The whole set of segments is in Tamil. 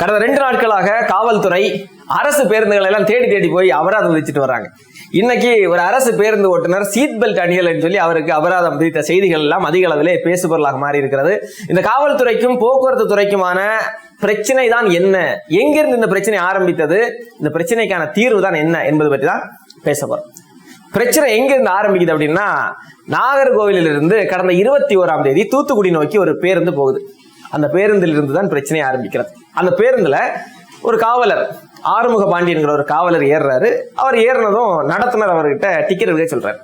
கடந்த ரெண்டு நாட்களாக காவல்துறை அரசு பேருந்துகளை எல்லாம் தேடி தேடி போய் அபராதம் விதிச்சுட்டு வர்றாங்க இன்னைக்கு ஒரு அரசு பேருந்து ஓட்டுநர் சீட் பெல்ட் அணியலன்னு சொல்லி அவருக்கு அபராதம் விதித்த செய்திகள் எல்லாம் அதிக அளவிலே பேசுபொருளாக மாறி இருக்கிறது இந்த காவல்துறைக்கும் போக்குவரத்து துறைக்குமான பிரச்சனை தான் என்ன? எங்கிருந்து இந்த பிரச்சனை ஆரம்பித்தது? இந்த பிரச்சனைக்கான தீர்வு தான் என்ன என்பது பற்றி தான் பேச போறோம். பிரச்சனை எங்கிருந்து ஆரம்பிக்குது அப்படின்னா நாகர்கோவிலில் இருந்து கடந்த இருபத்தி ஓராம் தேதி தூத்துக்குடி நோக்கி ஒரு பேருந்து போகுது. அந்த பேருந்தில் இருந்து தான் பிரச்சனை ஆரம்பிக்கிறது. அந்த பேருந்துல ஒரு காவலர் ஆறுமுக பாண்டியன்கிற ஒரு காவலர் ஏறுறாரு. அவர் ஏறினதும் நடத்துனர் அவர்கிட்ட டிக்கெட் எடுக்க சொல்றாரு.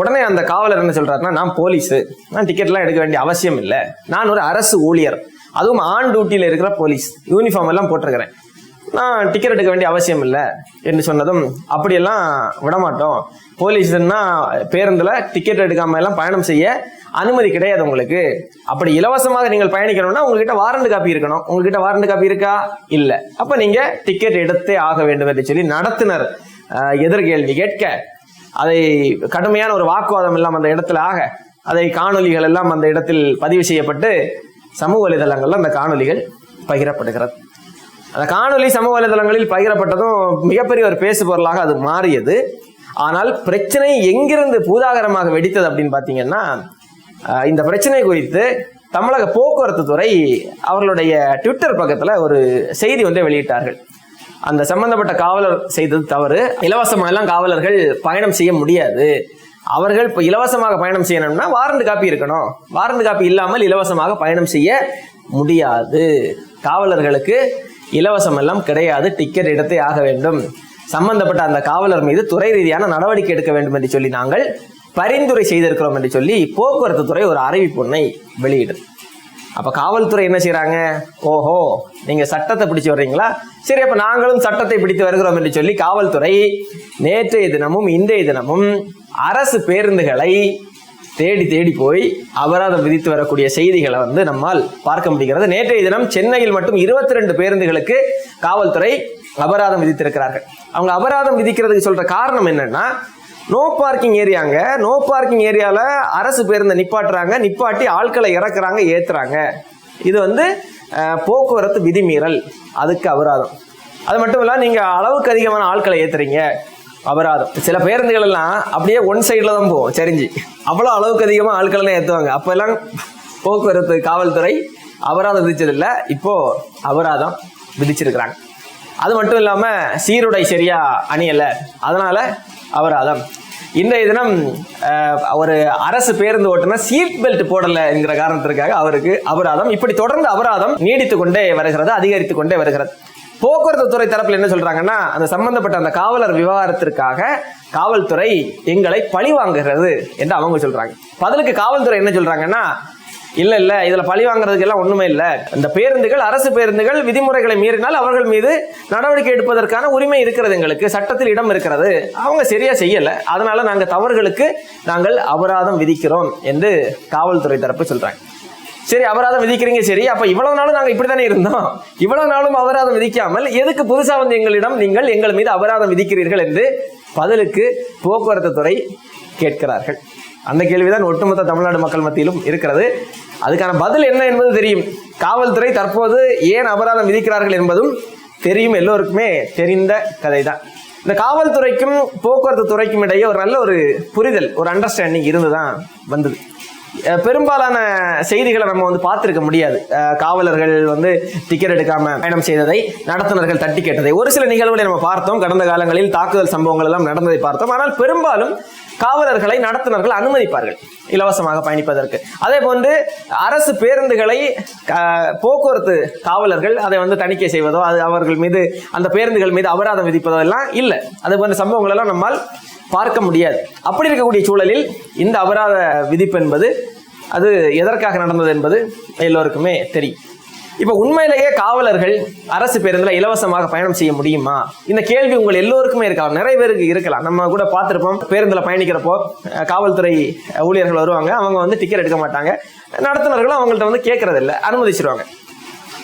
உடனே அந்த காவலர் என்ன சொல்றாருன்னா நான் போலீஸ். நான் டிக்கெட்லாம் எடுக்க வேண்டிய அவசியம் இல்லை. நான் ஒரு அரசு ஊழியர். அதுவும் ஆண் டியூட்டியில் இருக்கிற போலீஸ். யூனிஃபார்ம் எல்லாம் போட்டிருக்கிறேன். நான் டிக்கெட் எடுக்க வேண்டிய அவசியம் இல்லை என்று சொன்னதும் அப்படியெல்லாம் விடமாட்டோம். போலீஸ்னா பேருந்தில் டிக்கெட் எடுக்காம எல்லாம் பயணம் செய்ய அனுமதி கிடையாது உங்களுக்கு. அப்படி இலவசமாக நீங்கள் பயணிக்கணும்னா உங்ககிட்ட வாரண்ட் காப்பி இருக்கணும். உங்ககிட்ட வாரண்ட் காப்பி இருக்கா? இல்லை. அப்போ நீங்கள் டிக்கெட் எடுத்தே ஆக வேண்டும் என்று சொல்லி நடத்துனர். எதிர்கேள்வி கேட்க. அதை கடுமையான ஒரு வாக்குவாதம் எல்லாம் அந்த இடத்துல ஆக அதை காணொளிகள் எல்லாம் அந்த இடத்தில் பதிவு செய்யப்பட்டு சமூக வலைதளங்களில் அந்த காணொளிகள் பகிரப்படுகிறது. அந்த காணொளி சமூக வலைதளங்களில் பகிரப்பட்டதும் மிகப்பெரிய ஒரு பேசு பொருளாக அது மாறியது. ஆனால் பிரச்சனை எங்கிருந்து பூதாகரமாக வெடித்தது அப்படின்னு பார்த்தீங்கன்னா இந்த பிரச்சனை குறித்து தமிழக போக்குவரத்து துறை அவர்களுடைய ட்விட்டர் பக்கத்தில் ஒரு செய்தி வந்து வெளியிட்டார்கள். அந்த சம்பந்தப்பட்ட காவலர் செய்தது தவறு. இலவசமாக எல்லாம் காவலர்கள் பயணம் செய்ய முடியாது. அவர்கள் இப்போ இலவசமாக பயணம் செய்யணும்னா வாரண்ட் காப்பி இருக்கணும். வாரண்ட் காப்பி இல்லாமல் இலவசமாக பயணம் செய்ய முடியாது. காவலர்களுக்கு இலவசம் எல்லாம் கிடையாது டிக்கெட் எடுத்தே ஆக வேண்டும். சம்பந்தப்பட்ட அந்த காவலர் மீது துறை ரீதியான நடவடிக்கை எடுக்க வேண்டும் என்று சொல்லி நாங்கள் பரிந்துரை செய்திருக்கிறோம் என்று சொல்லி போக்குவரத்து துறை ஒரு அறிவிப்பு வெளியிடுது. அப்ப காவல்துறை என்ன செய்யறாங்க ஓஹோ நீங்க சட்டத்தை பிடிச்சு வர்றீங்களா? சரி அப்ப நாங்களும் சட்டத்தை பிடித்து வருகிறோம் என்று சொல்லி காவல்துறை நேற்றைய தினமும் இன்றைய தினமும் அரசு பேருந்துகளை தேடி தேடி போய் அபராதம் விதித்து வரக்கூடிய செய்திகளை வந்து நம்மால் பார்க்க முடிகிறது. நேற்றைய தினம் சென்னையில் மட்டும் இருபத்தி ரெண்டு பேருந்துகளுக்கு காவல்துறை அபராதம் விதித்திருக்கிறார்கள். அவங்க அபராதம் விதிக்கிறதுக்கு சொல்ற காரணம் என்னன்னா நோ பார்க்கிங் ஏரியாங்க நோ பார்க்கிங் ஏரியால அரசு பேருந்தை நிப்பாட்டுறாங்க நிப்பாட்டி ஆட்களை இறக்குறாங்க ஏத்துறாங்க. இது வந்து போக்குவரத்து விதிமீறல். அதுக்கு அபராதம். அது மட்டும் இல்லை நீங்க அளவுக்கு அதிகமான ஆட்களை ஏத்துறீங்க. அபராதம். சில பேருந்துகள் எல்லாம் அப்படியே ஒன் சைடில் தான் போகும் சரிஞ்சு. அவ்வளவு அளவுக்கு அதிகமா ஆட்கள்லாம் ஏற்றுவாங்க அப்போல்லாம் அப்ப எல்லாம் போக்குவரத்து காவல்துறை அபராதம் விதிச்சதில்லை. இப்போ அபராதம் விதிச்சிருக்கிறாங்க. அது மட்டும் இல்லாம சீருடை சரியா அணியல. அதனால அபராதம். இன்றைய தினம் ஒரு அரசு பேருந்து ஓட்டுனா சீட் பெல்ட் போடலைங்கிற காரணத்திற்காக அவருக்கு அபராதம். இப்படி தொடர்ந்து அபராதம் நீடித்து கொண்டே வருகிறது அதிகரித்து கொண்டே வருகிறது. போக்குவரத்து துறை தரப்பில் என்ன சொல்றாங்கன்னா அந்த சம்பந்தப்பட்ட அந்த காவலர் விவகாரத்திற்காக காவல்துறை எங்களை பழி வாங்குகிறது என்று அவங்க சொல்றாங்க. பதிலுக்கு காவல்துறை என்ன சொல்றாங்கன்னா இல்ல இல்ல இதுல பழி வாங்குறதுக்கு எல்லாம் ஒண்ணுமே இல்ல. இந்த பேருந்துகள் அரசு பேருந்துகள் விதிமுறைகளை மீறினால் அவர்கள் மீது நடவடிக்கை எடுப்பதற்கான உரிமை இருக்கிறது எங்களுக்கு. சட்டத்தில் இடம் இருக்கிறது. அவங்க சரியா செய்யல. அதனால நாங்க தவறுகளுக்கு நாங்கள் அபராதம் விதிக்கிறோம் என்று காவல்துறை தரப்பு சொல்றாங்க. சரி அபராதம் விதிக்கிறீங்க சரி. அப்ப இவ்வளவு நாளும் நாங்க இப்படித்தானே இருந்தோம்? இவ்வளவு நாளும் அபராதம் விதிக்காமல் எதுக்கு புதுசா வந்து எங்களிடம் நீங்கள் எங்கள் மீது அபராதம் விதிக்கிறீர்கள் என்று பதிலுக்கு போக்குவரத்து துறை கேட்கிறார்கள். அந்த கேள்விதான் ஒட்டுமொத்த தமிழ்நாடு மக்கள் மத்தியிலும் இருக்கிறது. அதுக்கான பதில் என்ன என்பது தெரியும். காவல்துறை தற்போது ஏன் அபராதம் விதிக்கிறார்கள் என்பதும் தெரியும். எல்லோருக்குமே தெரிந்த கதை தான் இந்த காவல்துறைக்கும் போக்குவரத்து துறைக்கும் இடையே ஒரு நல்ல ஒரு புரிதல் ஒரு அண்டர்ஸ்டாண்டிங் இருந்துதான் வந்தது. பெரும்பாலான செய்திகளை நம்ம வந்து பார்த்துருக்க முடியாது. காவலர்கள் வந்து டிக்கெட் எடுக்காம பயணம் செய்ததை நடத்துனர்கள் தட்டி கேட்டதை. ஒரு சில நிகழ்வுகளை நம்ம பார்த்தோம். கடந்த காலங்களில் தாக்குதல் சம்பவங்கள் எல்லாம் நடந்ததை பார்த்தோம். ஆனால் பெரும்பாலும் காவலர்களை நடத்துனர்கள் அனுமதிப்பார்கள். இலவசமாக பயணிப்பதற்கு. அதே போன்று அரசு பேருந்துகளை போக்குவரத்து காவலர்கள் அதை வந்து தணிக்கை செய்வதோ அது அவர்கள் மீது அந்த பேருந்துகள் மீது அபராதம் விதிப்பதோ எல்லாம் இல்லை. அதே போன்ற சம்பவங்கள் எல்லாம் நம்மால் பார்க்க முடியாது. அப்படி இருக்கக்கூடிய சூழலில் இந்த அபராத விதிப்பு என்பது அது எதற்காக நடந்தது என்பது எல்லோருக்குமே தெரியும். இப்போ உண்மையிலேயே காவலர்கள் அரசு பேருந்தில் இலவசமாக பயணம் செய்ய முடியுமா? இந்த கேள்வி உங்கள் எல்லோருக்குமே இருக்கலாம். நிறைய பேருக்கு இருக்கலாம். நம்ம கூட பார்த்துருப்போம். பேருந்தில் பயணிக்கிறப்போ காவல்துறை ஊழியர்கள் வருவாங்க. அவங்க வந்து டிக்கெட் எடுக்க மாட்டாங்க. நடத்துனர்களும் அவங்கள்ட்ட வந்து கேட்கறதில்ல. அனுமதிச்சிருவாங்க.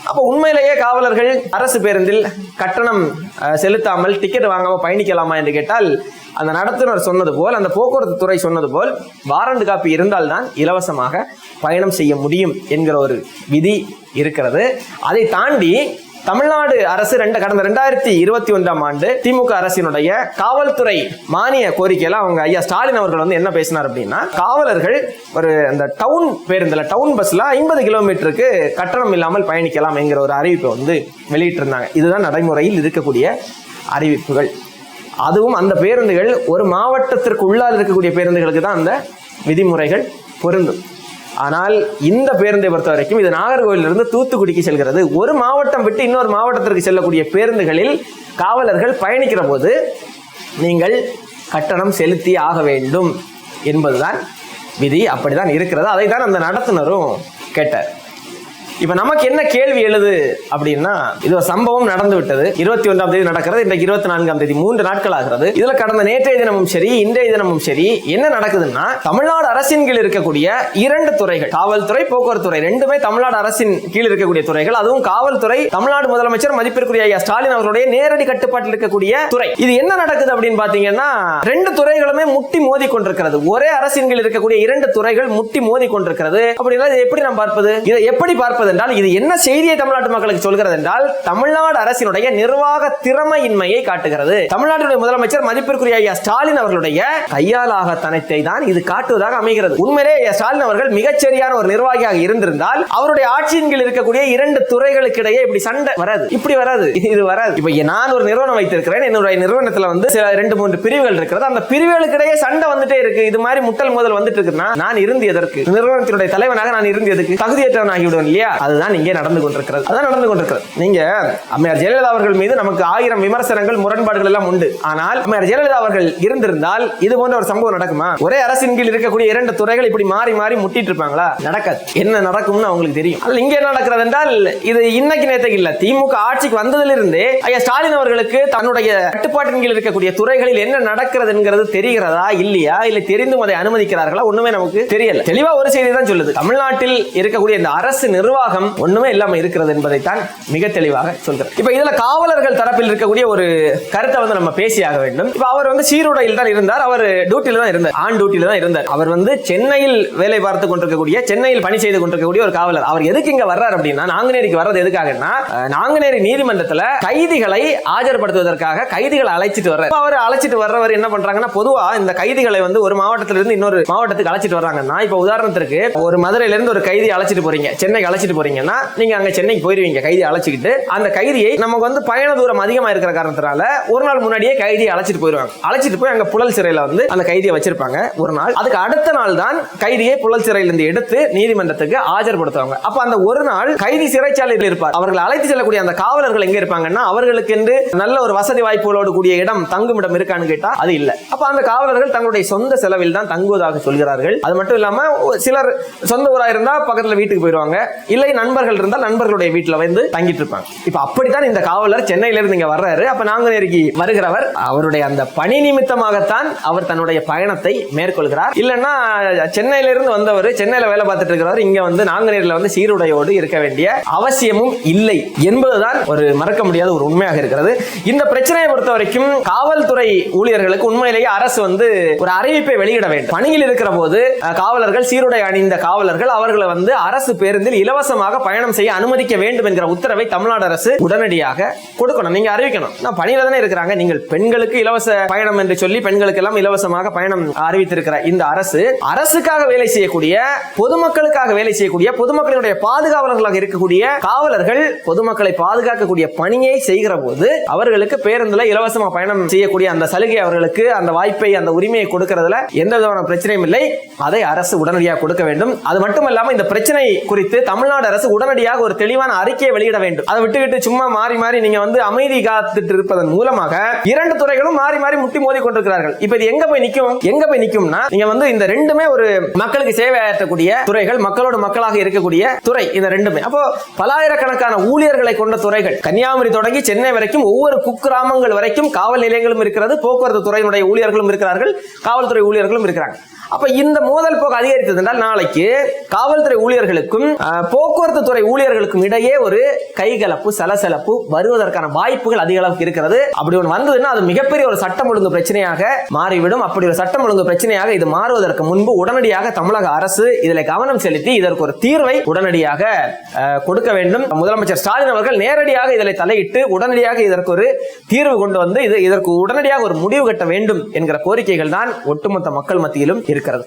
அப்போ உண்மையிலேயே காவலர்கள் அரசு பேருந்தில் கட்டணம் செலுத்தாமல் டிக்கெட் வாங்காம பயணிக்கலாமா என்று கேட்டால் அந்த நடத்துனர் சொன்னது போல் அந்த போக்குவரத்து துறை சொன்னது போல் வாரண்ட் காப்பி இருந்தால்தான் இலவசமாக பயணம் செய்ய முடியும் என்கிற ஒரு விதி இருக்கிறது. அதை தாண்டி தமிழ்நாடு அரசு ரெண்டு கடந்த ரெண்டாயிரத்தி இருபத்தி ஒன்றாம் ஆண்டு திமுக அரசினுடைய காவல்துறை மானிய கோரிக்கையில அவங்க ஐயா ஸ்டாலின் அவர்கள் வந்து என்ன பேசினார் அப்படின்னா காவலர்கள் ஒரு அந்த டவுன் பேருந்துல டவுன் பஸ்ல ஐம்பது கிலோமீட்டருக்கு கட்டணம் இல்லாமல் பயணிக்கலாம் என்கிற ஒரு அறிவிப்பை வந்து வெளியிட்டிருந்தாங்க. இதுதான் நடைமுறையில் இருக்கக்கூடிய அறிவிப்புகள். அதுவும் அந்த பேருந்துகள் ஒரு மாவட்டத்திற்கு உள்ளால் இருக்கக்கூடிய பேருந்துகளுக்கு தான் அந்த விதிமுறைகள் பொருந்தும். ஆனால் இந்த பேருந்தை பொறுத்த வரைக்கும் இது நாகர்கோவிலிருந்து தூத்துக்குடிக்கு செல்கிறது. ஒரு மாவட்டம் விட்டு இன்னொரு மாவட்டத்திற்கு செல்லக்கூடிய பேருந்துகளில் காவலர்கள் பயணிக்கிற போது நீங்கள் கட்டணம் செலுத்தி ஆக வேண்டும் என்பதுதான் விதி. அப்படிதான் இருக்கிறது. அதை தான் அந்த நடத்துனரும் கேட்டார். இப்ப நமக்கு என்ன கேள்வி எழுது அப்படின்னா இது ஒரு சம்பவம் நடந்து விட்டது. இருபத்தி ஒன்றாம் தேதி நடக்கிறது இன்றைக்கு இருபத்தி நான்காம் தேதி மூன்று நாட்கள் ஆகிறது. இதுல கடந்த நேற்றைய தினமும் சரி இன்றைய தினமும் சரி என்ன நடக்குதுன்னா தமிழ்நாடு அரசின் கீழ் இருக்கக்கூடிய இரண்டு துறைகள் காவல்துறை போக்குவரத்து துறை ரெண்டுமே தமிழ்நாடு அரசின் கீழ் இருக்கக்கூடிய துறைகள். அதுவும் காவல்துறை தமிழ்நாடு முதலமைச்சர் மதிப்பிற்குரிய ஐயா ஸ்டாலின் அவர்களுடைய நேரடி கட்டுப்பாட்டில் இருக்கக்கூடிய துறை. இது என்ன நடக்குது அப்படின்னு பாத்தீங்கன்னா ரெண்டு துறைகளுமே முட்டி மோதி கொண்டிருக்கிறது ஒரே அரசின் கீழ் இருக்கக்கூடிய இரண்டு துறைகள் முட்டி மோதி கொண்டிருக்கிறது அப்படின்னா எப்படி நாம் பார்ப்பது? இதை எப்படி பார்ப்பது? என்றால் இது என்ன செய்தியை தமிழ்நாட்டு மக்களுக்கு சொல்கிறது என்றால் தமிழ்நாடு அரசினுடைய நிர்வாக திறமையின்மையை காட்டுகிறது. தமிழ்நாட்டினுடைய முதலமைச்சர் மதிப்பிற்குரிய ஐயா ஸ்டாலின் அவர்களுடைய கையாலாக தனத்தை தான் இது காட்டுவதாக அமைகிறது. உண்மையிலே ஐயா ஸ்டாலின் அவர்கள் மிகச்சரியான ஒரு நிர்வாகியாக இருந்திருந்தால் அவருடைய ஆட்சியின் கீழ் இருக்கக்கூடிய இரண்டு துறைகளுக்கு இடையே இப்படி சண்டை வராது. இப்படி வராது. இது வராது. இப்ப நான் ஒரு நிறுவனம் வைத்திருக்கிறேன். என்னுடைய நிறுவனத்துல வந்து சில ரெண்டு மூன்று பிரிவுகள் இருக்கிறது. அந்த பிரிவுகளுக்கு இடையே சண்டை வந்துட்டே இருக்கு. இது மாதிரி முட்டல் முதல் வந்துட்டு இருக்குன்னா நான் இருந்து எதற்கு நிறுவனத்தினுடைய தலைவனாக நான் இருந்து எதற்கு தகுதியற்றவன் ஆகிவிடுவேன் இல்லையா? அதுதான் இங்கே நடந்து கொண்டிருக்கிறது. அதான் நடந்து கொண்டிருக்கிறது. நீங்க அம்மையார் ஜெயலலிதா அவர்கள் மீது நமக்கு ஆயிரம் விமர்சனங்கள் முரண்பாடுகள் எல்லாம் உண்டு. ஆனால் அம்மையார் ஜெயலலிதா அவர்கள் இருந்திருந்தால் இது போன்ற ஒரு சம்பவம் நடக்குமா? ஒரே அரசின் கீழ் இருக்கக்கூடிய இரண்டு துறைகள் இப்படி மாறி மாறி முட்டிட்டு இருப்பாங்களா? நடக்காது. என்ன நடக்கும்னு அவங்களுக்கு தெரியும். அதில் இங்கே என்ன நடக்கிறது என்றால் இது இன்னைக்கு நேற்றுக்கு இல்ல. திமுக ஆட்சிக்கு வந்ததிலிருந்தே ஐயா ஸ்டாலின் அவர்களுக்கு தன்னுடைய கட்டுப்பாட்டின் கீழ் இருக்கக்கூடிய துறைகளில் என்ன நடக்கிறது என்கிறது தெரிகிறதா இல்லையா இல்ல தெரிந்தும் அதை அனுமதிக்கிறார்களா ஒண்ணுமே நமக்கு தெரியல. தெளிவா ஒரு செய்தி தான் சொல்லுது. தமிழ்நாட்டில் இருக்கக்கூடிய இந்த அரசு நிர்வாகம் நிர்வாகம் ஒண்ணுமே இல்லாம இருக்கிறது என்பதைத்தான் மிக தெளிவாக சொல்கிறது. இப்ப இதுல காவலர்கள் தரப்பில் இருக்கக்கூடிய ஒரு கருத்தை வந்து நம்ம பேசியாக வேண்டும். இப்ப அவர் வந்து சீருடையில் தான் இருந்தார் அவர் டியூட்டில தான் இருந்தார் ஆன் டியூட்டில தான் இருந்தார். அவர் வந்து சென்னையில் வேலை பார்த்து கொண்டிருக்கக்கூடிய சென்னையில் பணி செய்து கொண்டிருக்கக்கூடிய ஒரு காவலர். அவர் எதுக்கு இங்க வர்றார் அப்படின்னா நாங்குநேரிக்கு வர்றது எதுக்காகன்னா நாங்குநேரி நீதிமன்றத்துல கைதிகளை ஆஜர்படுத்துவதற்காக கைதிகளை அழைச்சிட்டு வர்றார். அவர் அழைச்சிட்டு வர்றவர் என்ன பண்றாங்கன்னா பொதுவா இந்த கைதிகளை வந்து ஒரு மாவட்டத்திலிருந்து இன்னொரு மாவட்டத்துக்கு அழைச்சிட்டு வர்றாங்கன்னா இப்ப உதாரணத்திற்கு ஒரு மதுரையில இருந்து ஒரு கைதி அழைச்சிட்டு போறீங்க சென்னைக்கு அழைச்சிட்டு போறீங்கன்னா நீங்க அங்க சென்னைக்கு போயிருவீங்க கைதி அழைச்சிக்கிட்டு. அந்த கைதியை நமக்கு வந்து பயண தூரம் அதிகமா இருக்கிற காரணத்தினால ஒரு நாள் முன்னாடியே கைதியை அழைச்சிட்டு போயிருவாங்க. அழைச்சிட்டு போய் அங்க புழல் சிறையில வந்து அந்த கைதியை வச்சிருப்பாங்க. ஒரு நாள் அதுக்கு அடுத்த நாள் தான் கைதியை புழல் சிறையில இருந்து எடுத்து நீதிமன்றத்துக்கு ஆஜர்படுத்துவாங்க. அப்ப அந்த ஒரு நாள் கைதி சிறைச்சாலையில் இருப்பார். அவர்கள் அழைத்து செல்லக்கூடிய அந்த காவலர்கள் எங்க இருப்பாங்கன்னா அவர்களுக்கு என்று நல்ல ஒரு வசதி வாய்ப்புகளோடு கூடிய இடம் தங்கும் இடம் இருக்கான்னு கேட்டா அது இல்ல. அப்ப அந்த காவலர்கள் தங்களுடைய சொந்த செலவில் தான் தங்குவதாக சொல்கிறார்கள். அது மட்டும் இல்லாம சிலர் சொந்த ஊரா இருந்தா பக்கத்துல வீட்டுக்கு போயிருவாங்க. இல்ல இல்லை நண்பர்கள் இருந்தால் நண்பர்களுடைய வீட்டில் வந்து தங்கிட்டு இருப்பாங்க. இப்போ அப்படித்தான் இந்த காவலர் சென்னையில இருந்து இங்க வர்றாரு. அப்ப நாங்குநேரிக்கு வருகிறவர் அவருடைய அந்த பணி நிமித்தமாகத்தான் அவர் தன்னுடைய பயணத்தை மேற்கொள்கிறார். இல்லைன்னா சென்னையில இருந்து வந்தவர் சென்னையில வேலை பார்த்துட்டு இருக்கிறவர் இங்க வந்து நாங்குநேரில் வந்து சீருடையோடு இருக்க வேண்டிய அவசியமும் இல்லை என்பதுதான் ஒரு மறக்க முடியாத ஒரு உண்மையாக இருக்கிறது. இந்த பிரச்சனையை பொறுத்த வரைக்கும் காவல்துறை ஊழியர்களுக்கு உண்மையிலேயே அரசு வந்து ஒரு அறிவிப்பை வெளியிட வேண்டும். பணியில் இருக்கிற போது காவலர்கள் சீருடை அணிந்த காவலர்கள் அவர்களை வந்து அரசு பேருந்தில் இலவச இலவசமாக பயணம் செய்ய அனுமதிக்க வேண்டும் என்கிற உத்தரவை தமிழ்நாடு அரசு உடனடியாக கொடுக்கணும். நீங்க அறிவிக்கணும். நான் பணியில தானே இருக்கிறாங்க. நீங்கள் பெண்களுக்கு இலவச பயணம் என்று சொல்லி பெண்களுக்கு எல்லாம் இலவசமாக பயணம் அறிவித்திருக்கிற இந்த அரசு அரசுக்காக வேலை செய்யக்கூடிய பொதுமக்களுக்காக வேலை செய்யக்கூடிய பொதுமக்களுடைய பாதுகாவலர்களாக இருக்கக்கூடிய காவலர்கள் பொதுமக்களை பாதுகாக்கக்கூடிய பணியை செய்கிற போது அவர்களுக்கு பேருந்துல இலவசமா பயணம் செய்யக்கூடிய அந்த சலுகை அவர்களுக்கு அந்த வாய்ப்பை அந்த உரிமையை கொடுக்கறதுல எந்த விதமான பிரச்சனையும் இல்லை. அதை அரசு உடனடியாக கொடுக்க வேண்டும். அது மட்டும் இல்லாம இந்த பிரச்சனை குறித்து தமிழ்நாடு தமிழ்நாடு அரசு உடனடியாக ஒரு தெளிவான அறிக்கையை வெளியிட வேண்டும். அதை விட்டுவிட்டு சும்மா மாறி மாறி நீங்க வந்து அமைதி காத்துட்டு இருப்பதன் மூலமாக இரண்டு துறைகளும் மாறி மாறி முட்டி மோதி கொண்டிருக்கிறார்கள். இப்ப இது எங்க போய் நிற்கும் எங்க போய் நிற்கும்னா நீங்க வந்து இந்த ரெண்டுமே ஒரு மக்களுக்கு சேவை ஆற்றக்கூடிய துறைகள் மக்களோட மக்களாக இருக்கக்கூடிய துறை இந்த ரெண்டுமே. அப்போ பலாயிரக்கணக்கான ஊழியர்களை கொண்ட துறைகள் கன்னியாகுமரி தொடங்கி சென்னை வரைக்கும் ஒவ்வொரு குக்கிராமங்கள் வரைக்கும் காவல் நிலையங்களும் இருக்கிறது போக்குவரத்து துறையினுடைய ஊழியர்களும் இருக்கிறார்கள் காவல்துறை ஊழியர்களும் இருக்கிறாங்க. அப்ப இந்த மோதல் போக்கு அதிகரித்தது என்றால் நாளைக்கு காவல்துறை ஊழியர்களுக்கும் போக்குவரத்து துறை ஊழியர்களுக்கும் இடையே ஒரு கைகலப்பு சலசலப்பு வருவதற்கான வாய்ப்புகள் அதிக அளவுக்கு இருக்கிறது. அப்படி ஒன்று வந்ததுன்னா அது மிகப்பெரிய ஒரு சட்டம் ஒழுங்கு பிரச்சனையாக மாறிவிடும். அப்படி ஒரு சட்டம் ஒழுங்கு பிரச்சனையாக இது மாறுவதற்கு முன்பு உடனடியாக தமிழக அரசு இதில் கவனம் செலுத்தி இதற்கு ஒரு தீர்வை உடனடியாக கொடுக்க வேண்டும். முதலமைச்சர் ஸ்டாலின் அவர்கள் நேரடியாக இதில் தலையிட்டு உடனடியாக இதற்கு ஒரு தீர்வு கொண்டு வந்து இது இதற்கு உடனடியாக ஒரு முடிவு கட்ட வேண்டும் என்கிற கோரிக்கைகள் தான் ஒட்டுமொத்த மக்கள் மத்தியிலும் இருக்கிறது